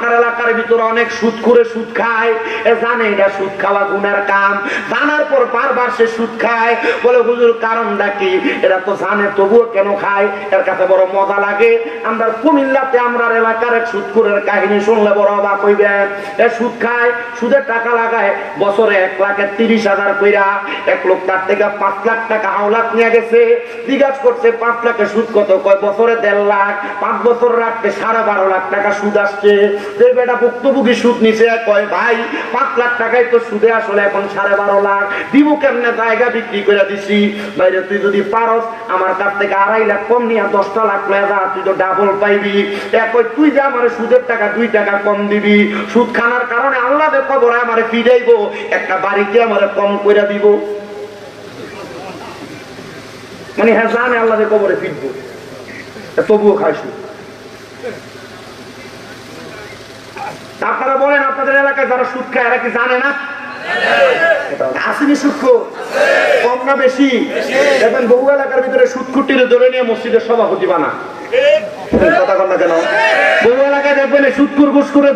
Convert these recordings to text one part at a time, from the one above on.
আপনার এলাকার ভিতরে অনেক সুদ করে সুদ খায়। এ জানে এটা সুদ খাওয়া গুনার কাম। জানার পর বারবার সে সুদ খায়। বলে, হুজুর, কারণটা কি? এরা তো জানে, তবুও কেন খায়? এর কাছে বড় মজা লাগে। আমরা কুমিল্লাতে আমরা এলাকার এক সুদকুরের কাহিনী শুনলে বড় অবাক হইবেন এ সুদ খায়, সুদের টাকা লাগায়, বছরে এক লাখের তিরিশ হাজার কইরা এক লোক তার থেকে পাঁচ লাখ টাকা হাওলাত নিয়ে গেছে। জিজ্ঞাসা করছে, পাঁচ লাখের সুদ কত? কয়, বছরে দেড় লাখ। পাঁচ বছর রাখতে সাড়ে বারো লাখ টাকা সুদ আসছে। বেটা ভুক্তভোগী সুদ নিছে, কয়, ভাই, পাঁচ লাখ টাকায় তো সুদে আসলে এখন সাড়ে বারো লাখ। দিব কেমনে জায়গা বিক্রি করে দিছি? বাইরে তুই যদি পারস, আমার কাছ থেকে আড়াই লাখ কম নিয়ে দশটা লাখ লয়ে যা, তুই তো ডাবল পাইবি। একই তুই যা আমার সুদের টাকা, দুই টাকা কম দিবি। সুদ খানার কারণে আল্লাহ খবর আমারে ফিরাইবো একটা বাড়িতে আমারে কম করে দিব। মানে হ্যাঁ জানে আল্লাহ কবরে ফিরবো তবুও খাই সুদ আপনারা বলেন, আপনাদের এলাকায় যারা সুদ খায়, এরা কি জানে না? বেশি? এলাকার ভিতরে নিয়ে মসজিদের সভাপতি বানা। কথা কন এলাকায়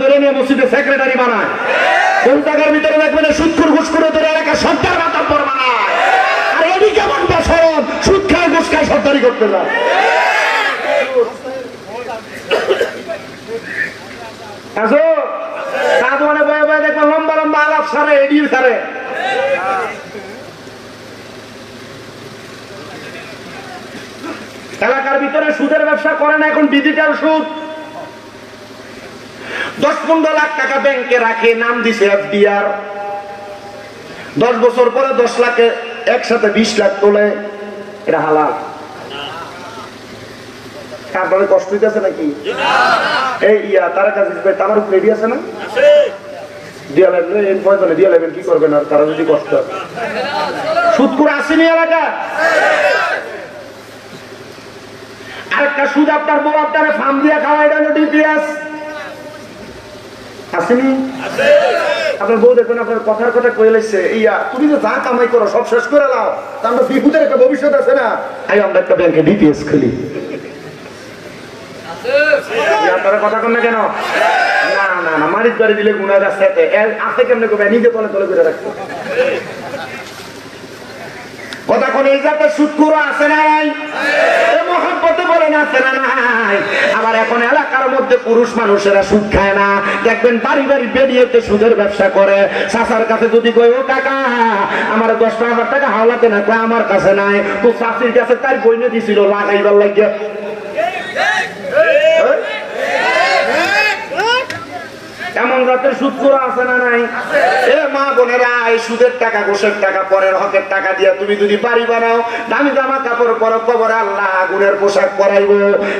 ধরে নিয়ে মসজিদের সেক্রেটারি জায়গার ভিতরে দেখবেন ধরে আর সুদ খায় খায়, সর্দারি করতে যায়। আসো সাধু মানে বয়ে বয়ে লম্বা লম্বা আলাপ সারে সারে। এলাকার ভিতরে সুদের ব্যবসা করে না, এখন ডিজিটাল সুদ। দশ পনেরো লাখ টাকা ব্যাংকে রাখে, নাম দিছে এফডিআর। দশ বছর পরে দশ লাখে একসাথে বিশ লাখ তোলে, এটা হালাল। তারপরে কষ্ট হইতেছে নাকি? এই ইয়া, তারা রেডি আছে না? আসেনি আপনার বউ আসেনি? আপনার কথার কথা কয়ে লাগছে ইয়া, তুমি তো যা কামাই করো, সব শেষ করে তার তো বিপুদের একটা ভবিষ্যৎ আছে না? আমরা একটা ব্যাংকে ডিপিএস খুলি। আপনারা কথা কন কেন? না না না, মারিচ বাড়ি দিলে গুণা যাচ্ছে আছে কেমনে করবে নিজে তলে তলে করে রাখতে আবার এখন মধ্যে পুরুষ মানুষেরা সুদ খায় না। দেখবেন সুদের ব্যবসা করে। কাছে যদি কই আমার টাকা হাওলাতে না আমার কাছে নাই? তো চাষির কাছে তার বইনে দিছিল, লাগাইবার লাগিয়ে Hey. Hey. এমন জাতের সুদ করা আছে না নাই? এ মা বোনেরা, এই সুদের টাকা, ঘুষের টাকা, পরের হকের টাকা দিয়ে তুমি যদি বাড়ি বানাও, দামি জামা কাপড় পরো, কবর আল্লাহ আগুনের পোশাক পরাইব।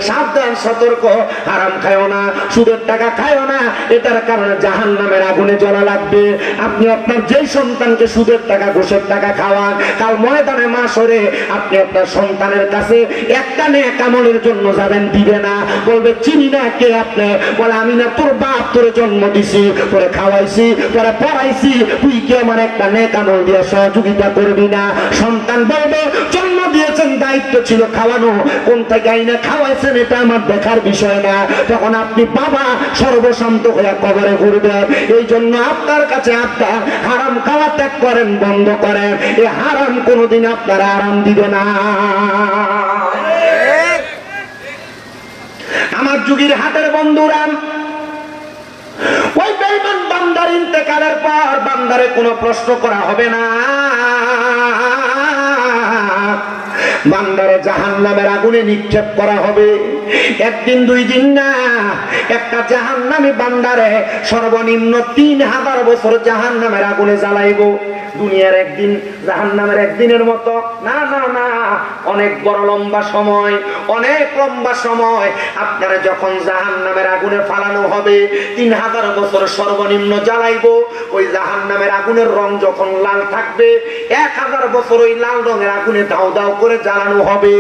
সাবধান, সতর্ক, হারাম খায়ও না, সুদের টাকা খায়ও না, এটার কারণে জাহান নামের আগুনে জ্বলা লাগবে। আপনি আপনার যেই সন্তানকে সুদের টাকা, ঘুষের টাকা খাওয়ান, কাল ময়দানে মা সরে আপনি আপনার সন্তানের কাছে একটা নে কামলের জন্য যাবেন, দিবে না। বলবে, চিনি না কে আপনি? বলে, আমি না তোর বাপ, তোর জন্ম দিছি তোরে খাওয়াইছি তোরে পড়াইছি। তুই কি আমার একটা নে কামল দিয়ে সহযোগিতা করবি না? সন্তান বলবে জন্ম দিয়েছেন দায়িত্ব ছিল খাওয়ানো। কোন থেকে আইনা খাওয়াইছেন এটা আমার দেখার বিষয় না। তখন আপনি বাবা সর্বশান্ত হয়ে কবরে ঘুরবেন। এই জন্য আপনার কাছে আপনার হারাম খাওয়া ত্যাগ করেন বন্ধ করেন। এই হারাম কোনোদিন আপনার আরাম দিবে না। আমার যুগের হাটের বন্ধুরা ওই বেইমান বান্দার ইন্তেকালের পর বান্দারে কোনো প্রশ্ন করা হবে না। বান্দারে জাহান নামের আগুনে নিক্ষেপ করা হবে। একদিন, দুই দিন না, একটা জাহান নামে বান্দারে সর্বনিম্ন তিন হাজার বছর জাহান নামের আগুনে জ্বালাইবো। দুনিয়ার একদিন জাহান নামের একদিনের মতো। না না না, অনেক বড় লম্বা সময়, অনেক লম্বা সময়। আপনারা যখন জাহান নামের আগুনে ফালানো হবে, তিন হাজার বছর সর্বনিম্ন জ্বালাইবো। ওই জাহান নামের আগুনের রং যখন লাল থাকবে, এক হাজার বছর ওই লাল রঙের আগুনে দাও দাও করে জ্বালানো হবে।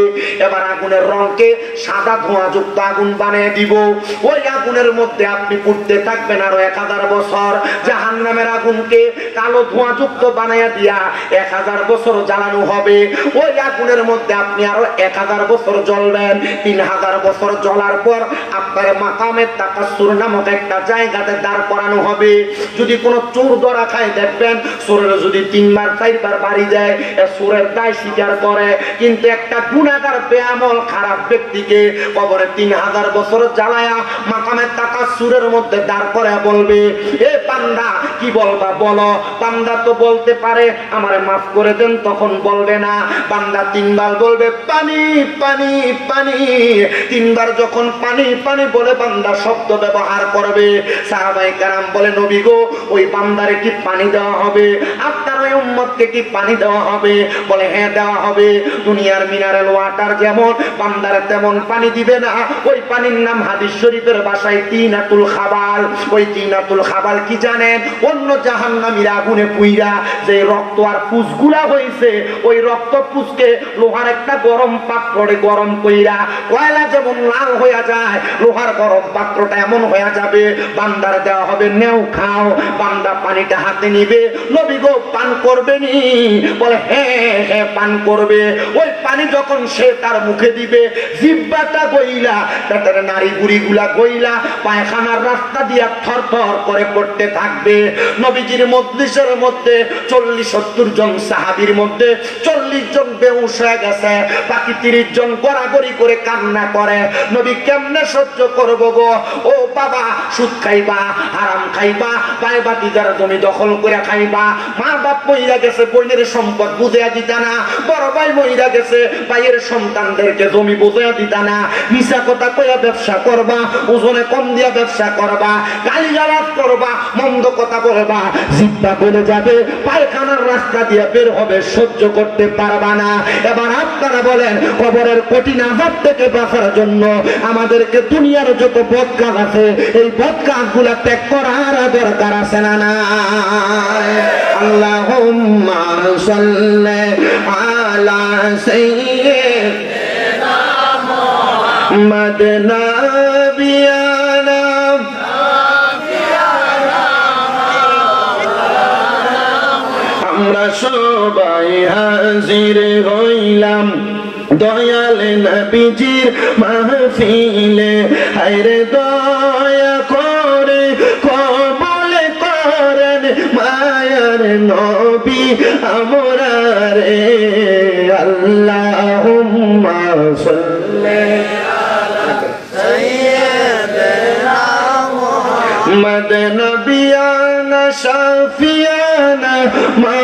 এবার আগুনের রংকে সাদা ধোঁয়া যুক্ত আগুন বানিয়ে দিব। ওই আগুনের মধ্যে আপনি পুড়তে থাকবেন আরও এক হাজার বছর। জাহান নামের আগুনকে কালো ধোঁয়া যুক্ত বানাইয়া দিয়া এক হাজার বছর জ্বালানো হবে। ওই আগুনের মধ্যে আপনি আরও এক হাজার বছর জ্বলবেন। তিন হাজার বছর জ্বলার পর আপনার মাকামের তাকাসুর নামক একটা জায়গাতে দাঁড় করানো হবে। যদি কোনো চোর ধরা খায়, দেখবেন চোরের যদি তিনবার, চারবার বাড়ি দেয় এ চোরের দায় স্বীকার করে। কিন্তু একটা গুণাগার, বেআমল, খারাপ ব্যক্তিকে কবরে তিন হাজার বছর জ্বালায়া মাকামের টাকা সুরের মধ্যে দাঁড় করে বলবে, এ পান্ডা কি বলবা বলো? পান্ডা তো বলতে পারে, আমারে মাফ করে দেন, তখন বলবে না। পান্ডা তিনবার বলবে, পানি পানি পানি। তিনবার যখন পানি পানি বলে বান্দা শব্দ ব্যবহার করবে। সাহাবাই কারাম বলে, নবী গো, ওই বান্দারে কি পানি দেওয়া হবে? আপনার ওই উম্মতকে কি পানি দেওয়া হবে? বলে হ্যাঁ দেওয়া হবে। দুনিয়ার মিনারেল ওয়াটার যেমন, বান্দারে তেমন পানি দিবে না। ওই পানির নাম হাদিস শরীফের বাসায় তিনাতুল খাবাল। ওই তিনাতুল খাবাল কি জানেন? অন্য জাহান্নামীর আগুনে পুইরা যে রক্ত আর পুষগুলা হয়েছে ওই রক্ত পুষকে লোহার একটা গরম পাত্রে গরম কইরা কয়লা যেমন লাল হইয়া যায়, লোহার গরম পাত্রটা এমন হইয়া যাবে, বান্দার দেওয়া হবে নেও খাও, বান্দা পানিটা হাতে নিবে, নবী গো, পান করবে নি? বলে হ্যাঁ হ্যাঁ পান করবে। ওই পানি যখন সে তার মুখে দিবে, জিব্বাটা গইলা, পেটের নারী গুড়িগুলা গইলা, পায়খানার রাস্তা দিয়া থর থর করে পড়তে থাকবে। নবীজির মজলিসের মধ্যে চল্লিশ, সত্তর জন সাহাবির মধ্যে চল্লিশ জন বেউস হয়ে গেছে। বাকি তিরিশ জন গড়াগড়ি করে কান্না করে। নবী কেমনে সহ্য করব গো? ও বাবা, সুদ খাইবা, হারাম খাইবা পায়ে বাতি যারা জমি দখল করে খাইবা। মা বাপ মহিলা গেছে বইনের সম্পদ বুঝিয়া দিতা না। বড় ভাই মহিলা গেছে, ভাইয়ের সন্তানদেরকে জমি বুঝিয়া দিতা না। মিশা কথা কইয়া ব্যবসা করবা, ওজনে কম দিয়া ব্যবসা করবা গালি গালাজ করবা, মন্দ কথা বলবা। জিব্বা বলে যাবে পায়খানার রাস্তা দিয়ে বের হবে, সহ্য করতে পারবা না। এবার আপনারা বলেন, কবরের কঠিন আঘাত থেকে বাঁচার জন্য আমাদেরকে দুনিয়ার যত বদ কাজ আছে, এই বদ কাজগুলা ত্যাগ করার দরকার আছে না না আল্লাহ আলা নবিয়ানা হাজির হইলাম, দয়াল নবীজির মাহফিলে। হায়রে দয়া করে কবল করেন মায়ার নবী আমরা আল্লাহুম্মা সাল্লি মদ নবিয়ানা শাফিয়ানা মাওলানা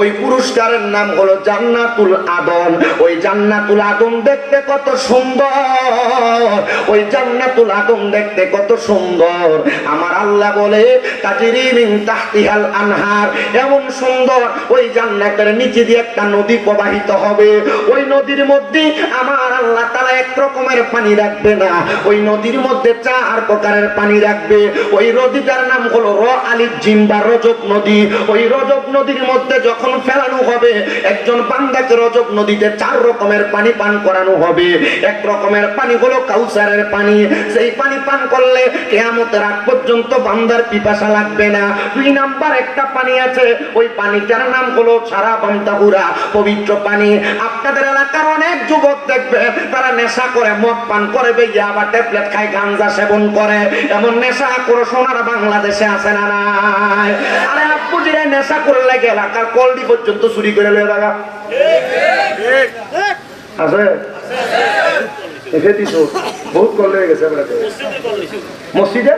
ওই পুরস্কারের নাম হলো জান্নাতুল আদম ওই জান্নাতুল আদম দেখতে কত সুন্দর। ওই জান্নাতুল আদম দেখতে কত সুন্দর। আমার আল্লাহ বলে তাহতিহাল আনহার। এমন সুন্দর ওই জান্নাতের নিচে দিয়ে একটা নদী প্রবাহিত হবে। ওই নদীর মধ্যে আমার আল্লাহ তারা এক রকমের পানি রাখবে না। ওই নদীর মধ্যে চার প্রকারের পানি রাখবে। ওই নদীটার নাম হলো র আলিফ জিম্বা রজব নদী। ওই রজব নদীর মধ্যে যখন ফেলানো হবে, একজন বান্দাকে রজব নদীতে চার রকমের পানি পান করানো হবে। এক রকমের পানি হলো কাউসারের পানি। সেই পানি পান করলে কেয়ামতের আগ পর্যন্ত বান্দার পিপাসা লাগবে না। দুই নাম্বার একটা পানি আছে, ওই পানিটার নাম হলো সারা বান্দাহুরা পবিত্র পানি। আপনাদের এলাকার অনেক যুবক দেখবে, তারা নেশা করে মদ পান করে বেরিয়ে আবার ট্যাবলেট খায় গাঞ্জা সেবন করে। এমন নেশা করে সোনার বাংলাদেশে আসে না নাই। আরে আপু যে নেশা করলে এলাকার কলডি পর্যন্ত চুরি করে লয়ে লাগা আছে? বহুত কল হয়ে গেছে মসজিদে?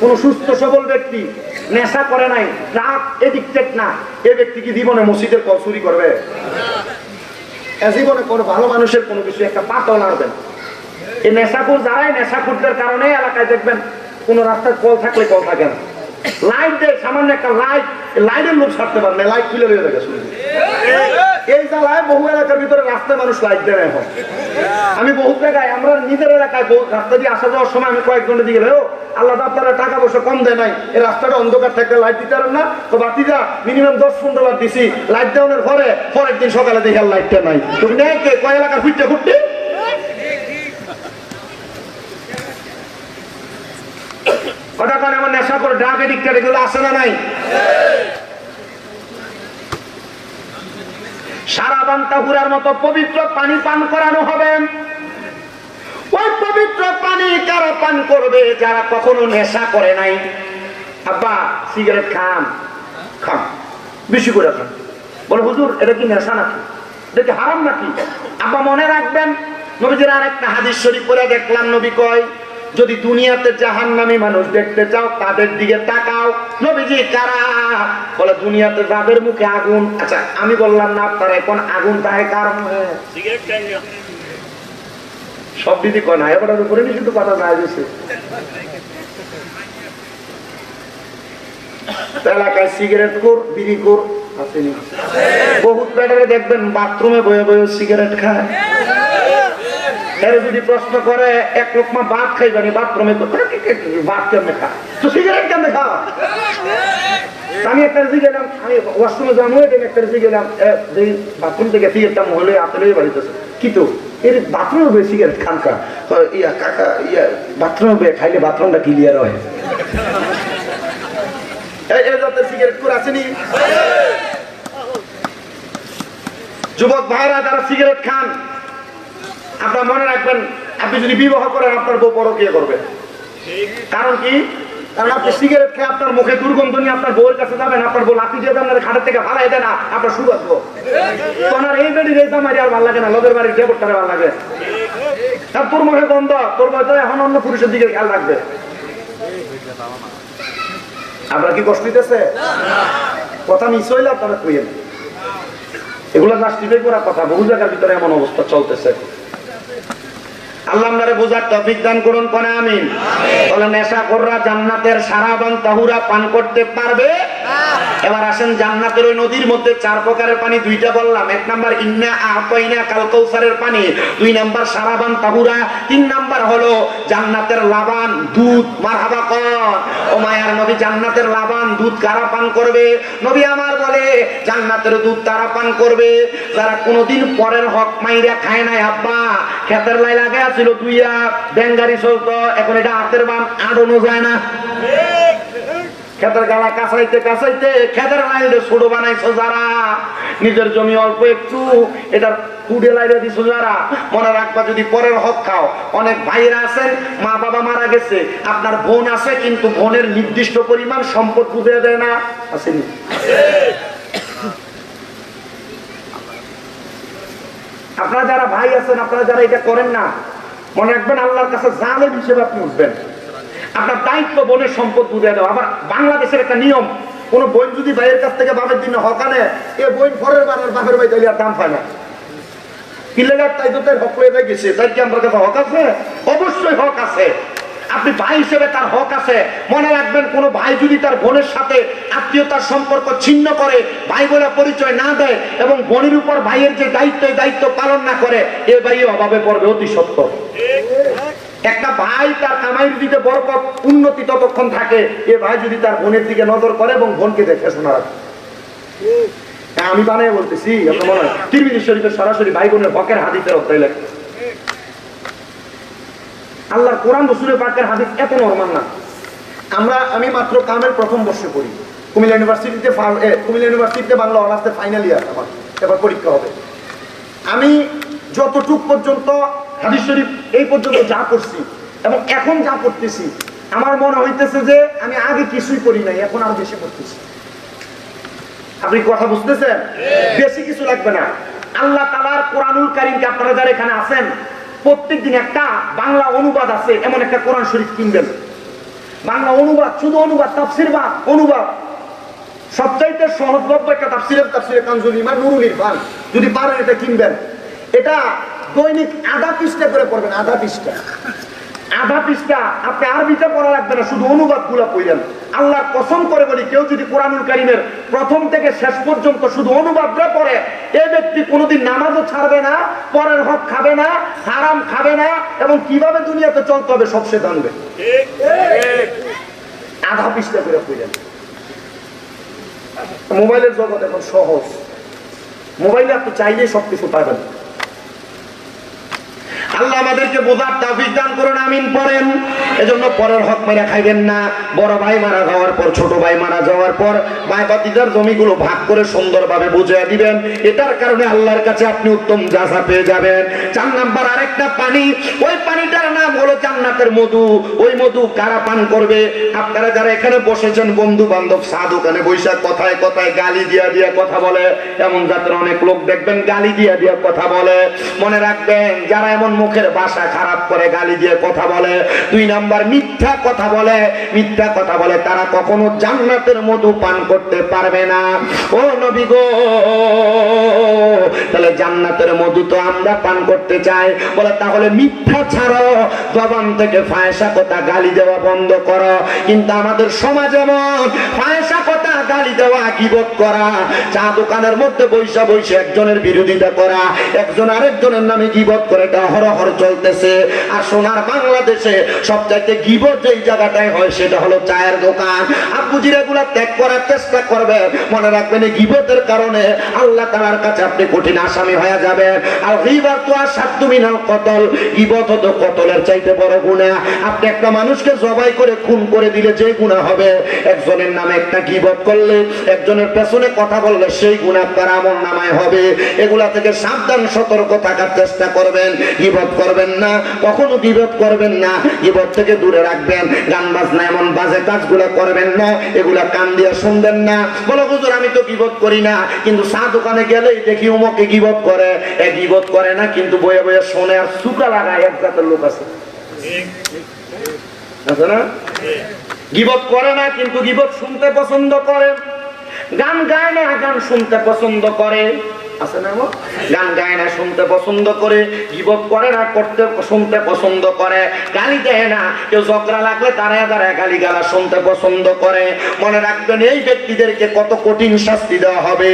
কোন সুস্থ সবল ব্যক্তি নেশা করে নাই ড্রাগ এডিক্টেড না, এ ব্যক্তি কি জীবনে মসজিদের কল চুরি করবে? জীবনে কোনো ভালো মানুষের কোনো কিছু একটা পাতও নাড়বে না এই নেশাকুর যারাই নেশাকুরদের কারণে এলাকায় দেখবেন, কোন রাস্তায় কল থাকলে কল থাকে না। লাইট দেয় সামান্য একটা লাইট লাইটের লোক ছাড়তে পারে না লাইট থাকে এই জ্বালায় বহু এলাকার ভিতরে রাস্তায় মানুষ লাইট দেয় এখন। আমি বহু জায়গায়, আমরা নিজের এলাকায় রাস্তা দিয়ে আসা যাওয়ার সময় আমি কয়েক ঘণ্টা দিকে ও, আল্লাহ আপনারা টাকা পয়সা কম দেয় নাই। এই রাস্তাটা অন্ধকার থাকলে লাইট দিতে পারেন না। তো বাতিটা মিনিমাম দশ পনেরো বার দিছি। লাইট দেওয়ানোর পরে, পরের দিন সকালে দেখে লাইটটা নাই। তুমি নেই কয় এলাকার ফুটতে ফুটতে কথা কারণ আমার নেশা করে ড্রাগ এডিক্টেড এগুলো আসে না নাই? সারা বান্তাহুরার মতো পবিত্র পানি পান করানো হবে। ওই পবিত্র পানি কারা পান করবে যারা কখনো নেশা করে নাই? আব্বা, সিগারেট খান। খান। বেশি করে খান। বলে, হুজুর, এটা কি নেশা নাকি? কি হারাম নাকি? আব্বা মনে রাখবেন, নবীজির আর একটা হাদিস শরীফ করে দেখলাম, নবী কয় যদি দুনিয়াতে জাহান্নামী মানুষ দেখতে চাও, তাদের দিকে তাকাও। নবীজি, কারা? বলে, দুনিয়াতে যাদের মুখে আগুন আচ্ছা আমি বললাম না, আপনার এখন আগুন তাহে কার সব দিদি কয় না, এবার উপরে নি শুধু কথা যায় দিছে। এলাকায় সিগারেট কোর, বিড়ি কোর আসেনি বহুত ব্যাটারে দেখবেন, বাথরুমে বয়ে বয়ে সিগারেট খায়। এর যদি প্রশ্ন করে, এক লোকমা ভাত খাইবানি বাথরুমে ভাত কেমনে খা? তো সিগারেট কেমনে খা আমি একটা গেলাম, আমি ওয়াশরুমে একটা গেলাম বাথরুম থেকে সিগারেটটা মহলে বাড়িতেছে। কি তো এর সিগারেট খান তো ইয়া কাকা ইয়া খাইলে বাথরুমটা ক্লিয়ার হয়। যুবক ভাইরা, যারা সিগারেট খান আপনার মনে রাখবেন, আপনি যদি বিবাহ করেন, আপনার বউ পরকিয়া করবে। কারণ কি? কারণ আপনি সিগারেট খেয়ে আপনার মুখে দুর্গন্ধ নিয়ে আপনার বউয়ের কাছে যাবেন, আপনার বউ লাঠি দিয়ে আপনার খাটের থেকে ফালাই দেয় না, আপনার সুবাসব তোমার এই বেডির এই জামাই আর ভালো লাগে না লোকের বাড়ির দেবরটারে ভালো লাগে। আর তোর মুখে গন্ধ, তোর মধ্যে এখন অন্য পুরুষের দিকে খেয়াল রাখবে। আপনার কি কষ্ট দিতেছে কথা মিস হইলে আপনারা কইেন এগুলো জাস্টিফাই করার কথা, বহু জায়গার ভিতরে এমন অবস্থা চলতেছে। আল্লাহ আপনারে বোঝার তফিক দান করুন কোনে আমিন। বলে নেশা কররা জান্নাতের সারাবান তাহুরা পান করতে পারবে। এবার আসেন জান্নাতের ওই নদীর মধ্যে চার প্রকারের পানি, দুইটা বললাম। এক নাম্বার, ইন্না আহতাইনা কাল কৌসারের পানি। দুই নাম্বার, সারাবান তাহুরা। তিন নাম্বার হলো জান্নাতের লাবান, দুধ, মারহাবা কর। ও মায়ার নবী, জান্নাতের লাবান, দুধ কারা পান করবে? নবী আমার বলে, জান্নাতের দুধ তারা পান করবে। যারা কোনোদিন পরের হক মাইরা খায় নাই, আব্বা খেতের লাই লাগে ছিল দুইয়া ব্যাঙ্গারি চলতো, এখন এটা হাতের বাম আড়নো যায় না। খেতের গালা কাঁচাইতে কাঁচাইতে খেতের লাইনে ছোট বানাইছো যারা। নিজের জমি অল্প একটু, এটার কুড়ে লাইনে দিছো যারা। মনে রাখবা যদি পরের হক খাও। অনেক ভাইয়েরা আছেন, মা বাবা মারা গেছে। আপনার বোন আছে, কিন্তু বোনের নির্দিষ্ট পরিমাণ সম্পদ বুঝে দেয় না। আসেনি। আপনারা যারা ভাই আছেন, আপনারা যারা এটা করেন না, মনে রাখবেন আল্লাহর কাছে জালেম হিসেবে আপনি উঠবেন। আপনার দায়িত্ব, বোনের সম্পদ বুঝে দেওয়া আবার বাংলাদেশের একটা নিয়ম, কোন বোন যদি ভাইয়ের কাছ থেকে বাপের দিনে হকানে এ বোন পরের বার বাপের ভাই তাইলে দাম পায় না। হক আমার অবশ্যই হক আছে। আপনি ভাই হিসেবে তার হক আছে। মনে রাখবেন, কোন ভাই যদি তার বোনের সাথে আত্মীয়তার সম্পর্ক ছিন্ন করে, ভাই বলে পরিচয় না দেয় এবং বোনের উপর ভাইয়ের যে দায়িত্ব দায়িত্ব পালন না করে, এ ভাই অভাবে পড়বে অতি সত্য। একটা ভাই তার কামাইয়ের দিকে বরকত, উন্নতি ততক্ষণ থাকে। এ ভাই যদি তার বোনের দিকে নজর করে এবং বোনকে দেখে শোনা রাখে আমি বানাই বলতেছি আপনার শরীফের সরাসরি ভাই বোনের হকের হাদিসের অধ্যায় লেখা। আল্লাহর কোরআন রসুলের পাকের হাদিস এত নরমাল না। আমরা, আমি মাত্র কামের প্রথম বর্ষে পড়ি। কুমিল্লা ইউনিভার্সিটিতে কুমিল্লা ইউনিভার্সিটিতে বাংলা অনার্সের ফাইনাল ইয়ার আমার, এবার পরীক্ষা হবে। আমি যতটুক পর্যন্ত হাদিস শরীফ এই পর্যন্ত যা করছি এবং এখন যা করতেছি আমার মনে হইতেছে যে আমি আগে কিছুই করি নাই এখন আরও বেশি করতেছি আপনি কথা বুঝতেছেন? বেশি কিছু লাগবে না। আল্লাহ তালার কোরআনুল কারিমকে আপনারা যারা এখানে আছেন প্রত্যেক দিন একটা বাংলা অনুবাদ আছে এমন একটা কোরআন শরীফ কিনবেন। বাংলা অনুবাদ শুধু অনুবাদ তাফসির বা অনুবাদ। সবচাইতে সহজলভ্য একটা তাফসিরের তাফসিরে কাঞ্জুলি মানে নুরুল ইরফান। যদি পারেন এটা কিনবেন। এটা দৈনিক আধা পৃষ্ঠা করে পড়বেন, আধা পৃষ্ঠা। আধা পৃষ্ঠা আপনি আরবিতে পড়া লাগবে না, শুধু অনুবাদগুলা পড়লেন আল্লাহর কসম করে বলি, কেউ যদি কোরআনুল কারিমের প্রথম থেকে শেষ পর্যন্ত শুধু অনুবাদটা পড়ে, এ ব্যক্তি কোনোদিন নামাজও ছাড়বে না, পরের হক খাবে না, হারাম খাবে না, এবং কীভাবে দুনিয়াতে চলতে হবে সব জানবে। আধা পৃষ্ঠা করে খুঁজেন মোবাইলের জগৎ এখন সহজ। মোবাইলে আপনি চাইলেই সবকিছু পাবেন। আল্লাহ আমাদেরকে বোঝার তাফিক দান করুন, আমিন পড়েন। এজন্য পরের হক মেরে খাইবেন না। বড় ভাই মারা যাওয়ার পর, ছোট ভাই মারা যাওয়ার পর ভাই বাতিজার জমিগুলো ভাগ করে সুন্দরভাবে বুঝিয়ে দিবেন। এটার কারণে আল্লাহর কাছে আপনি উত্তম জাজা পেয়ে যাবেন। চার নাম্বার আরেকটা পানি। ওই পানিটার নাম হলো জান্নাতের মধু। ওই মধু কারা পান করবে? আপনারা যারা এখানে বসেছেন বন্ধু বান্ধব চা দোকানে বৈশাখ কথায় কথায় গালি দিয়া দিয়া কথা বলে, এমন জাতের অনেক লোক দেখবেন, গালি দিয়া দিয়া কথা বলে। মনে রাখবেন, যারা এমন মুখের ভাষা খারাপ করে গালি দিয়ে কথা বলে। দুই নাম্বার, মিথ্যা কথা বলে। মিথ্যা কথা বলে তারা কখনো জান্নাতের মধু পান করতে পারবে না। ও নবী গো, তাহলে জান্নাতের মধু তো আমরা পান করতে চাই। বলে তাহলে মিথ্যা ছাড়ো, জবান থেকে ফায়সা কথা গালি দেওয়া বন্ধ করো। কিন্তু আমাদের সমাজ এমন ফায়সা কথা গালি দেওয়া গিবত করা। চা দোকানের মধ্যে বৈশা বৈশা একজনের বিরোধিতা করা, একজন আরেকজনের নামে গিবত করে, এটা হরহর চলতেছে। আর সোনার বাংলাদেশে সবচাইতে গিবত যেই জায়গাটায় হয়, সেটা হলো চায়ের দোকান। আব্বুজির এগুলা ত্যাগ করার চেষ্টা করবে। মনে রাখবেন এই গিবতের কারণে আল্লাহ তালার কাছে আপনি কঠিন আসামি হয়ে যাবেন। আর গিবত তো আর সাধ্য মিনাল কতল। গিবত তো কতলের চাইতে বড় গুণা আপনি একটা মানুষকে জবাই করে খুন করে দিলে যে গুণা হবে? একজনের নামে একটা গিবত করলে, একজনের পেছনে কথা বললে সেই গুণা তার আমল নামায় হবে। এগুলা থেকে সাবধান, সতর্ক থাকার চেষ্টা করবেন। গিবত করবেন না, কখনো গিবত করবেন না। গিবত থেকে দূরে রাখবেন। গান বাজনা এমন বাজে কাজগুলো করবেন না, এগুলা কান দিয়ে শুনবেন না। বলো, হুজুর, আমি তো গিবত করি না। কিন্তু চা দোকানে গেলেই দেখি উমকে গিবত করে। এ গিবত করে না, কিন্তু বয়ে বয়ে শোনে আর সুকা লাগায়, এক জাতের লোক আছে। আছে না? গিবত করে না, কিন্তু গিবত শুনতে পছন্দ করে। গান গায় না, গান শুনতে পছন্দ করে। গান গায় না, শুনতে পছন্দ করে গিবত করে না, করতে, শুনতে পছন্দ করে, গালি দেয় না। কেউ ঝগড়া লাগলে দাঁড়ায় দাঁড়ায় গালি গালা শুনতে পছন্দ করে। মনে রাখবেন এই ব্যক্তিদেরকে কত কঠিন শাস্তি দেওয়া হবে।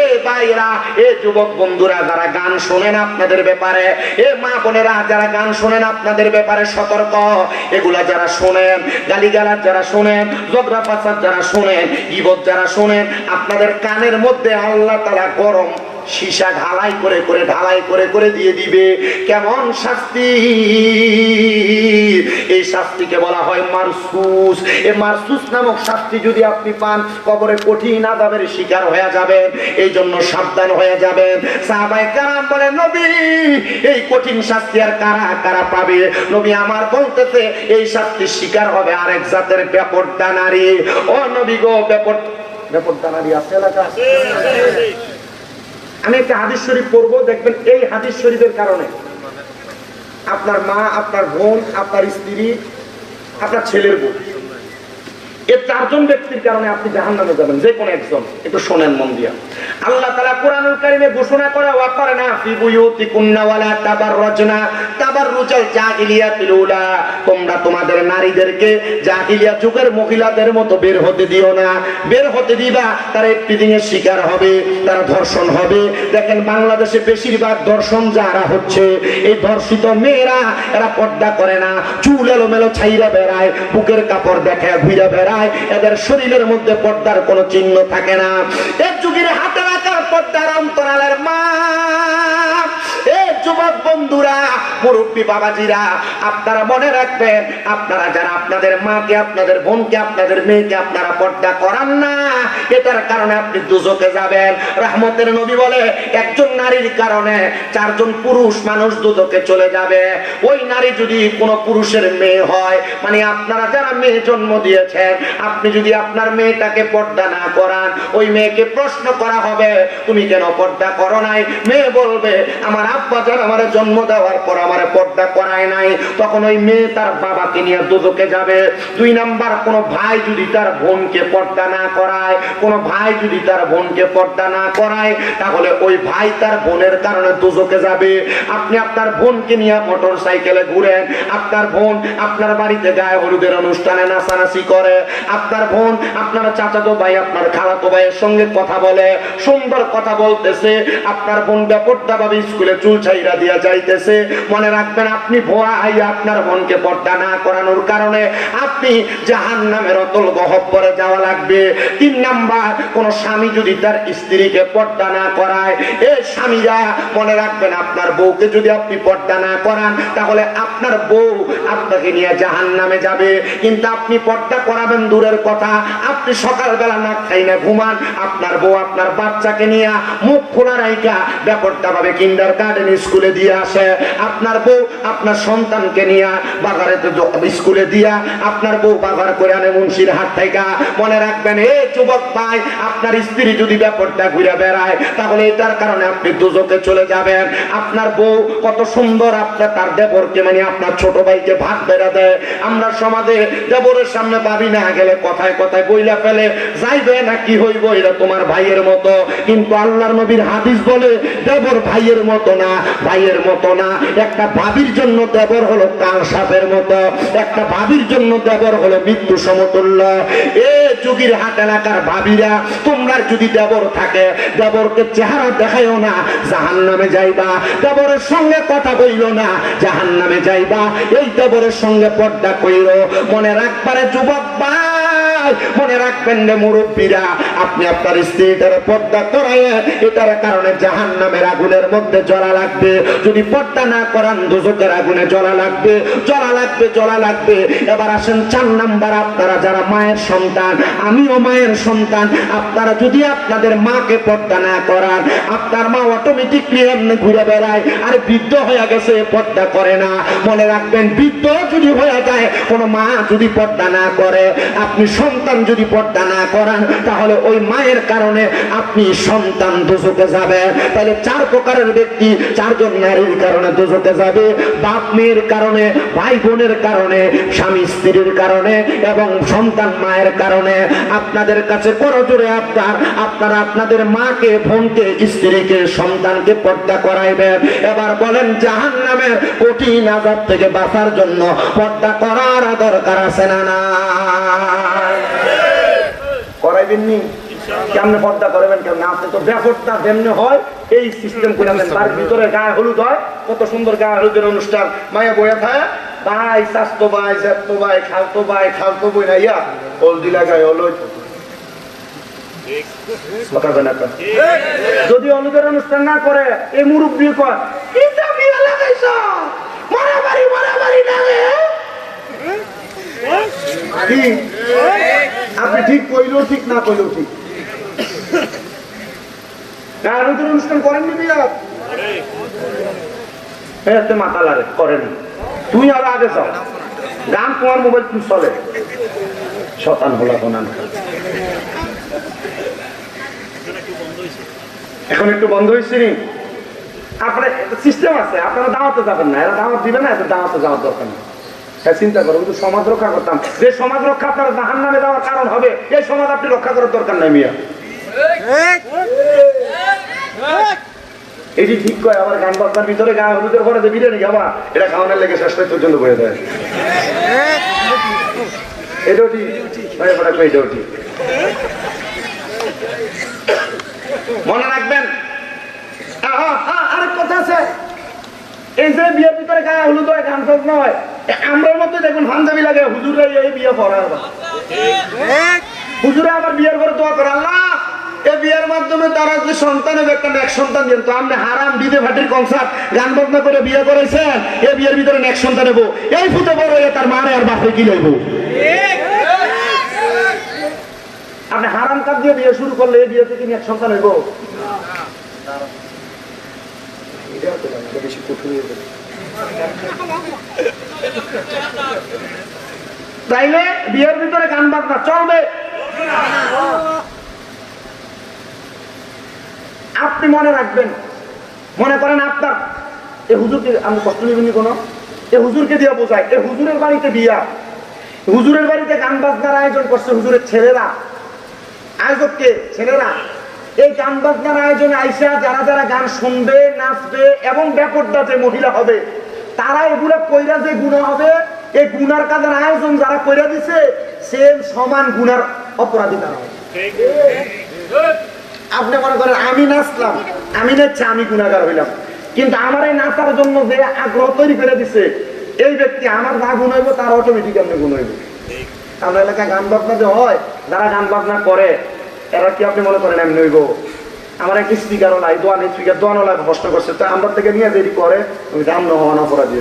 এ ভাইরা, এ যুবক বন্ধুরা, যারা গান শোনেন আপনাদের ব্যাপারে, এ মা বোনেরা, যারা গান শোনেন আপনাদের ব্যাপারে সতর্ক। এগুলা যারা শোনেন, গালিগালাজ যারা শোনেন, ঝগড়া পাচার যারা শোনেন ইবত যারা শোনেন, আপনাদের কানের মধ্যে আল্লাহ তালা গরম সীসা ঢালাই করে করে ঢালাই করে করে দিয়ে দিবে। কেমন শাস্তি? এই শাস্তিকে বলা হয় মারসুস। এই মারসুস নামক শাস্তি যদি আপনি পান, কবরে কঠিন আদাবের শিকার হয়ে যাবেন। এই জন্য সাবধান হয়ে যাবেন। সাহাবাই কারাম বলে নবী, এই কঠিন শাস্তি আর কারা কারা পাবে? নবী আমার বলতেছে, এই শাস্তির শিকার হবে আরেক জাতের ব্যাপারটা নারী। ও নবী গো ব্যাপার ব্যাপারটা নারী আছে এলাকা আমি একটা হাদিস শরীফ পড়ব, দেখবেন এই হাদিস শরীফের কারণে। আপনার মা, আপনার বোন, আপনার স্ত্রী, আপনার ছেলের বোন এর চারজন ব্যক্তির কারণে আপনি জাহান নামে যাবেন, যে কোনো একজন, একটু শোনেন মন দিয়া। আল্লাহ কোরআনুল কারিমে ঘোষণা করা ওয়াপার না কুন্নাওয়ালা তাবার রচনা তাবার রুচাল জাহিলিয়া তিলুলা তোমরা তোমাদের নারীদেরকে জাহিলিয়া যুগের মহিলাদের মতো বের হতে দিও না। বের হতে দিবা, তারা এর শিকার হবে, তারা ধর্ষণ হবে। দেখেন বাংলাদেশে বেশিরভাগ ধর্ষণ যারা হচ্ছে, এই ধর্ষিত মেয়েরা, এরা পর্দা করে না। চুল এলোমেলো ছাইরা বেড়ায়, বুকের কাপড় দেখে ঘুরে বেড়ায়। এদের শরীরের মধ্যে পর্দার কোনো চিহ্ন থাকে না। এর যুগের হাতে রাখার পর্দার অন্তরালের মা বন্ধুরা, মুরব্বী বাবাজিরা, আপনারা মনে রাখবেন, আপনারা যারা আপনাদের মাকে, আপনাদের বোনকে, আপনাদের মেয়েকে আপনারা পর্দা করান না, এটার কারণে আপনি দুজকে যাবেন। রহমতের নবী বলে, একজন নারীর কারণে চারজন পুরুষ মানুষ দুজকে চলে যাবে। ওই নারী যদি কোনো পুরুষের মেয়ে হয় মানে আপনারা যারা মেয়ে জন্ম দিয়েছেন, আপনি যদি আপনার মেয়েটাকে পর্দা না করান, ওই মেয়েকে প্রশ্ন করা হবে, তুমি কেন পর্দা করো নাই? মেয়ে বলবে, আমার আব্বা যার আমার জন্ম জন্ম দেওয়ার পর আমার পর্দা করায় নাই। তখন ওই মেয়ে তার বাবাকে নিয়ে দুদকে যাবে। দুই নাম্বার, কোনো ভাই যদি তার বোনকে পর্দা না করায়, কোনো ভাই যদি তার বোনকে পর্দা না করায়, তাহলে ওই ভাই তার বোনের কারণে দুজকে যাবে। আপনি আপনার বোনকে নিয়ে মোটর সাইকেলে ঘুরেন। আপনার বোন আপনার বাড়িতে গায়ে হলুদের অনুষ্ঠানে নাচানাচি করে। আপনার বোন আপনার চাচাতো ভাই, আপনার খালাতো ভাইয়ের সঙ্গে কথা বলে। সুন্দর কথা বলতেছে। আপনার বোন ব্যাপারটা ভাবে স্কুলে চুল ছাইরা দিয়া যাইতেছে, মনে রাখবেন আপনি ভোয়া আইয়া আপনার বোনকে পর্দা না করানোর কারণে আপনি জাহান নামের অতল গহব্বরে যাওয়া লাগবে। তিন নাম্বার, কোন স্বামী যদি তার স্ত্রীকে পর্দা না করায়, এ স্বামীরা, মনে রাখবেন আপনার বউকে যদি আপনি পর্দা না করান, তাহলে আপনার বউ আপনাকে নিয়ে জাহান নামে যাবে। কিন্তু আপনি পর্দা করাবেন দূরের কথা, আপনি সকালবেলা না খাই না ঘুমান, আপনার বউ আপনার বাচ্চাকে নিয়ে মুখ খোলা রাইকা ব্যাপারটা ভাবে কিন্ডার গার্ডেন স্কুলে দিয়ে আসে। আপনার বউ আপনার সন্তানকে নিয়ে বাজারে স্কুলে দিয়া আপনার বউ বাজার করে আনে মুন্সির হাত থেকে। মনে রাখবেন, এ যুবক ভাই, আপনার স্ত্রী যদি ব্যাপারটা ঘুরে বেড়ায়, তাহলে এটার কারণে আপনি দুজকে চলে যাবেন। আপনার বউ কত সুন্দর আপনার, তার দেবরকে মানে আপনার ছোট ভাইকে ভাত বেড়া দেয়। আমরা সমাজে দেবরের সামনে পাবি না, গেলে কথায় কথায় বইলা ফেলে, যাইবে না কি হইব, এটা তোমার ভাইয়ের মতো। কিন্তু আল্লাহর নবীর হাদিস বলে, দেবর ভাইয়ের মতো না, ভাইয়ের মতো না। একটা ভাবির জন্য দেবর হলো কাল সাপের মতো। একটা ভাবির জন্য দেবর হলো মৃত্যু সমতুল্য। এ যুগির হাট এলাকার ভাবিরা তোমরা যদি দেবর থাকে, দেবরকে চেহারা দেখাইও না জাহান নামে যাইবা। দেবরের সঙ্গে কথা বইল না জাহান নামে যাইবা। এই দেবরের সঙ্গে পর্দা কইল মনে রাখবারে যুবক ভাই মনে রাখবেন রে মুরব্বীরা, আপনি আপনার স্ত্রীটার পর্দা করায় এটার কারণে জাহান নামের আগুনের মধ্যে জ্বলা লাগবে। যদি পর্দা না করান, দুজকের আগুনে জ্বলা লাগবে। জ্বলা লাগবে জ্বলা লাগবে। এবার আসেন, চার নাম্বার আপনারা যারা মায়ের সন্তান, আমিও মায়ের সন্তান, আপনারা যদি আপনাদের মাকে পর্দা না করান, আপনার মা অটোমেটিকলি এমনি ঘুরে বেড়ায়, আর বৃদ্ধ হয়ে গেছে, পর্দা করে না। মনে রাখবেন, বৃদ্ধ যদি হয়ে যায়, কোনো মা যদি পর্দা না করে, আপনি সন্তান যদি পর্দা না করান, তাহলে ওই মায়ের কারণে আপনি সন্তান দুজকে যাবে। তাহলে চার প্রকারের ব্যক্তি, চারজন নারীর কারণে দুজকে যাবে। বাপ মেয়ের কারণে, ভাই বোনের কারণে, স্বামী স্ত্রীর কারণে এবং সন্তান মায়ের কারণে। আপনাদের কাছে করজোরে আপনার আপনারা আপনাদের মাকে, বোনকে, স্ত্রীকে, সন্তানকে পর্দা করাইবেন এবার বলেন জাহান নামের কঠিন আজাব থেকে বাঁচার জন্য পর্দা করার দরকার আছে না না করাইবেননি কেমনে পর্দা করবেন কেমনে? আপনি তো ব্যাপারটা যেমনি হয় এই সিস্টেম করে দেন। তার ভিতরে গায়ে হলুদ হয়। কত সুন্দর গায়ে হলুদের অনুষ্ঠান। মায়া বয়া থাকে ভাই স্বাস্থ্য ভাই জ্যাঠতো ভাই খালতো ভাই খালতো বই না ইয়া হলদি লাগায় হলুদ। কথা বলে না তো? যদি হলুদের অনুষ্ঠান না করে এই মুরব্বী কয় "ইটা বিয়া লাগাইছ? মারামারি মারামারি না রে?" কি আপনি ঠিক কইলেও ঠিক, না কইলেও ঠিক। হ্যাঁ অনুষ্ঠান করেননি হ্যাঁ মাথা করেন তুই তোমার মোবাইল চলে। শতান এখন একটু বন্ধ হয়েছে আপনার সিস্টেম আছে, আপনারা দাওয়াতে যাবেন না, এরা দাওয়াত দিবে না এত দাওয়াতে যাওয়ার দরকার নেই। হ্যাঁ চিন্তা করো, কিন্তু সমাজ রক্ষা করতাম। যে সমাজ রক্ষা আপনার জাহান নামে দেওয়ার কারণ হবে, এই সমাজ আপনি রক্ষা করার দরকার নাই মিয়া। এটি ঠিক কয়, আবার গান বাজনার ভিতরে গায়ে হলুদের পরে যে বিরিয়ানি খাবা, এটা খাওয়ানোর লেগে শেষ পর্যন্ত বয়ে দেয়। এটাও ঠিক এটাও ঠিক মনে রাখবেন আরেক কথা আছে। এই যে বিয়ের ভিতরে গায়ে হলুদ হয়, গান বাজনা হয় আমরার মধ্যে দেখুন পাঞ্জাবি লাগে হুজুরে এই বিয়ে আবার। হুজুরে আবার বিয়ের করে দোয়া করে এই মাধ্যমে তারা যে সন্তান একটা এক সন্তান আপনি হারাম বিদে গান করে বিয়ে এই এই আর কি আপনি হারাম দিয়ে বিয়ে শুরু করলে এই বিয়ে থেকে এক সন্তান হইব। তাইলে বিয়ের ভিতরে গান বাজনা চলবে। আপনি মনে রাখবেন, মনে করেন আপনার, এ হুজুরকে আমি কষ্ট নিবিনি কোনো, এ হুজুরকে দিয়া বোঝায় এ হুজুরের বাড়িতে বিয়া। হুজুরের বাড়িতে গান বাজনার আয়োজন করছে হুজুরের ছেলেরা। আয়োজককে ছেলেরা, এই গান বাজনার আয়োজনে আইসা যারা যারা গান শুনবে, নাচবে এবং ব্যাপারটা যে মহিলা হবে। তারা এগুলো কইরা যে গুণা হবে এই গুনার কাজের আয়োজন যারা কইরা দিছে সে সমান গুনার অপরাধী তারা আপনি মনে করেন, আমি নাচলাম, আমি নাচছি, আমি গুণাগার হইলাম। কিন্তু আমার এই নাচার জন্য যে আগ্রহ তৈরি করে দিছে, এই ব্যক্তি আমার যা গুণ হইব, তার অটোমেটিক আপনি গুণ হইব। আমরা এলাকায় গান বাজনা যে হয়, যারা গান বাজনা করে, এরা কি আপনি মনে করেন এমনি হইব? আমার একটা স্পিকারও নাই দোয়ান স্পিকার দোয়ানও নাই প্রশ্ন করছে। তো আমরা থেকে নিয়ে দেরি করে তুমি দাম না হওয়া অপরাধী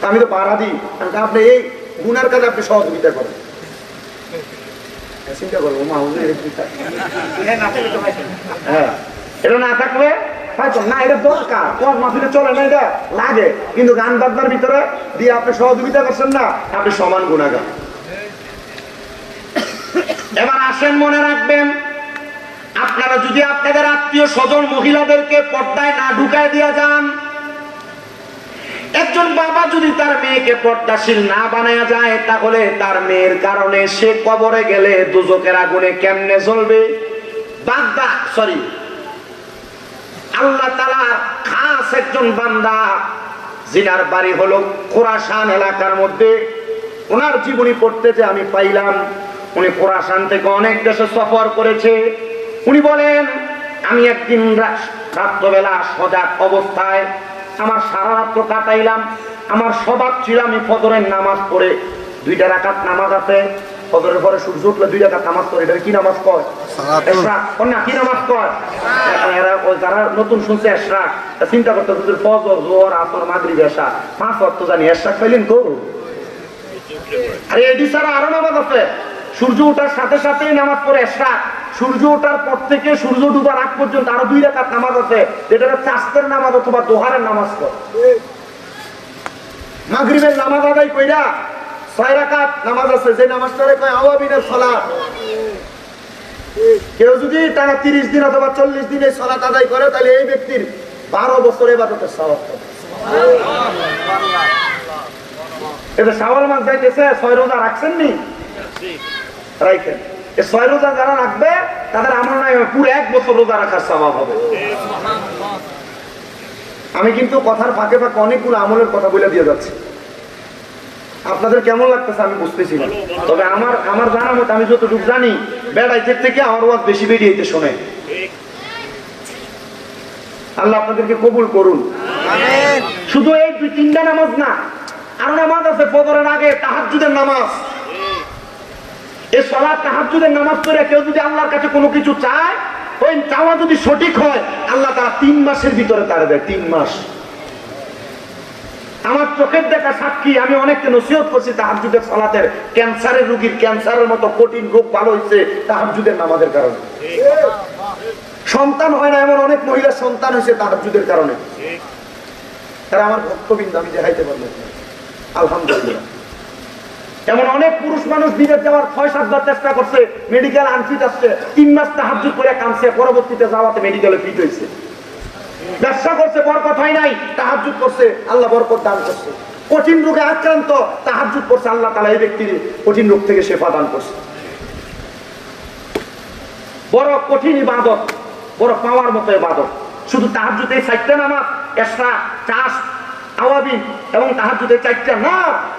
তা আমি তো পাড়া দিই। আমি আপনি এই গুণার কাজে আপনি সহযোগিতা করেন। চিন্তা করব এরকম থাকে। হ্যাঁ এটা না হয়তো না এটা দরকার। তোমার মাফিলে চলে না এটা লাগে। কিন্তু গান বাজনার ভিতরে দিয়ে আপনি সহযোগিতা করছেন না আপনি সমান গুণাগার এবার আসেন মনে রাখবেন আপনারা যদি আপনাদের আত্মীয় স্বজন মহিলাদেরকে পর্দায় না ঢুকায় দিয়া যান, একজন বাবা যদি তার মেয়েকে পর্দাশীল না বানায় যায়, তাহলে তার মেয়ের কারণে সে কবরে গেলে দুজকের আগুনে কেমনে জ্বলবে? বাগদা সরি আল্লাহ তালা খাস একজন বান্দা, জিনার বাড়ি হলো খোরাসান এলাকার মধ্যে। ওনার জীবনী পড়তে যে আমি পাইলাম, উনি খোরাসান থেকে অনেক দেশে সফর করেছে। উনি বলেন আমি একদিন রাত্রবেলা সজাগ অবস্থায় আমার সারা রাত্র কাটাইলাম। আমার স্বভাব ছিল আমি ফজরের নামাজ পড়ে দুইটা রাকাত নামাজ আছে। ফজরের পরে সূর্য উঠলে দুই রাকাত নামাজ পড়ে। এটা কি নামাজ কয়? না কি নামাজ কয়? যারা নতুন শুনছে এশরাক চিন্তা করতে হুজুর ফজর জোহর আসর মাগরিব এশা। পাঁচ ওয়াক্ত জানি। এশরাক পাইলেন কো? আরে এডি ছাড়া আরও নামাজ আছে। সূর্য ওঠার সাথে সাথেই নামাজ পড়ে এশরাক সূর্য ওঠার পর থেকে সূর্য ডুবার আগ পর্যন্ত আরও দুই রাকাত নামাজ আছে, যেটা আস্তের নামাজ অথবা দোহারের নামাজ কয় মাগরিবের নামাজ আদায় কইরা ছয় রাকাত নামাজ আছে, যে নামাজটারে কয় আওয়াবিনের সালাত। কেউ যদি টানা তিরিশ দিন অথবা চল্লিশ দিন সলাত আদায় করে, তাহলে এই ব্যক্তির বারো বছর এবাদতের এটা শাওয়াল মাস যাইতেছে, ছয় রোজা রাখছেন নি রাখেন এই ছয় রোজা যারা রাখবে তাদের আমার নয় পুরো এক বছর রোজা রাখার স্বভাব হবে। আমি কিন্তু কথার ফাঁকে ফাঁকে অনেকগুলো আমলের কথা বলে দিয়ে যাচ্ছি। আপনাদের কেমন লাগতেছে আমি বুঝতেছি না। তবে আমার আমার জানা মতো আমি যতটুকু জানি বেড়াইতে থেকে আমার ওয়াজ বেশি বেরিয়েতে শোনে। আল্লাহ আপনাদেরকে কবুল করুন। শুধু এই দুই তিনটা নামাজ না আরও নামাজ আছে ফজরের আগে তাহাজ্জুদের নামাজ। এই সলাৎ তাহাজ্জুদের নামাজ পড়ে কেউ যদি আল্লাহর কাছে কোনো কিছু চায়, ওই চাওয়া যদি সঠিক হয়, আল্লাহ তারা তিন মাসের ভিতরে তারা দেয়, তিন মাস। আমার চোখের দেখা সাক্ষী, আমি অনেককে নসিহত করছি তাহাজুদের সলাতের, ক্যান্সারের রোগীর, ক্যান্সারের মতো কঠিন রোগ ভালো হয়েছে তাহাজুদের নামাজের কারণে। সন্তান হয় না এমন অনেক মহিলার সন্তান হয়েছে তাহাজুদের কারণে। তারা আমার ভক্তবিন্দু, আমি দেখাইতে পারলাম আলহামদুলিল্লাহ। এমন অনেক পুরুষ মানুষ বিদেশ যাওয়ার ছয় সাতবার চেষ্টা করছে মেডিকেল আনফিট আসছে, তিন মাস তাহাজুদ করে কামছে পরবর্তীতে যাওয়াতে মেডিকেলে ফিট হয়েছে ব্যবসা করছে, বরকত হয় নাই তাহাজুদ করছে, আল্লাহ বরকত দান করছে। কঠিন রোগে আক্রান্ত তাহাজুদ করছে, আল্লাহ তালা এই ব্যক্তির কঠিন রোগ থেকে সেবা দান করছে। বড় কঠিন ইবাদত, বড় পাওয়ার মতো ইবাদত। শুধু এই চারটা নামাজ এসরা, চাষ আওয়াবিন এবং তাহাজুদের চারটা না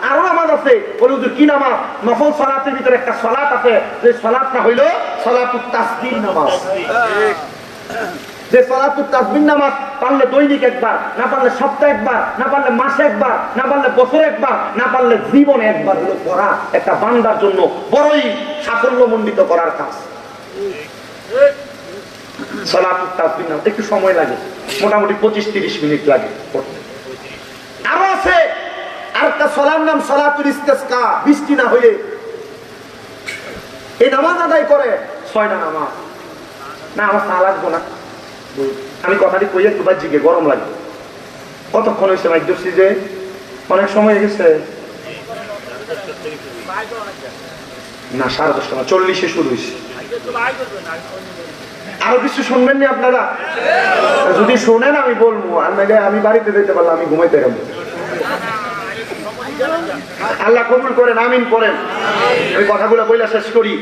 আরও নামাজ আছে। বলে, হুজুর, কি নামাজ? নফল সলাতের ভিতরে একটা সলাত আছে। যে সলাতটা হইল সলাতুত তাসবিহ নামাজ। যে সলাতুত তাসবিহ নামাজ পারলে দৈনিক একবার, না পারলে সপ্তাহে একবার, না পারলে মাসে একবার, না পারলে বছরে একবার, না পারলে জীবনে একবার হলো করা একটা বান্দার জন্য বড়ই সাফল্যমণ্ডিত করার কাজ। সলাতুত তাসবিহ নামাজ। একটু সময় লাগে, মোটামুটি পঁচিশ তিরিশ মিনিট লাগে পড়তে। একটা সলার নাম সলাতুল ইস্তেসকা, বৃষ্টি না হইলে এই নামাজ আদায় করে ছয়টা নামাজ। না, আমার তা লাগবো না। আমি কথাটি কই একটু বাজিকে গরম লাগে। কতক্ষণ হয়েছে মাইক ধরছি যে? অনেক সময় হয়ে গেছে। না, সাড়ে দশটা না, চল্লিশে শুরু হয়েছে। আরও কিছু শুনবেন নি আপনারা? যদি শোনেন আমি বলব, আর আমি বাড়িতে যেতে পারলাম আমি ঘুমাইতে গেলাম আল্লাহ কবুল করেন আমিন করেন। আমি কথাগুলো বইলা শেষ করি।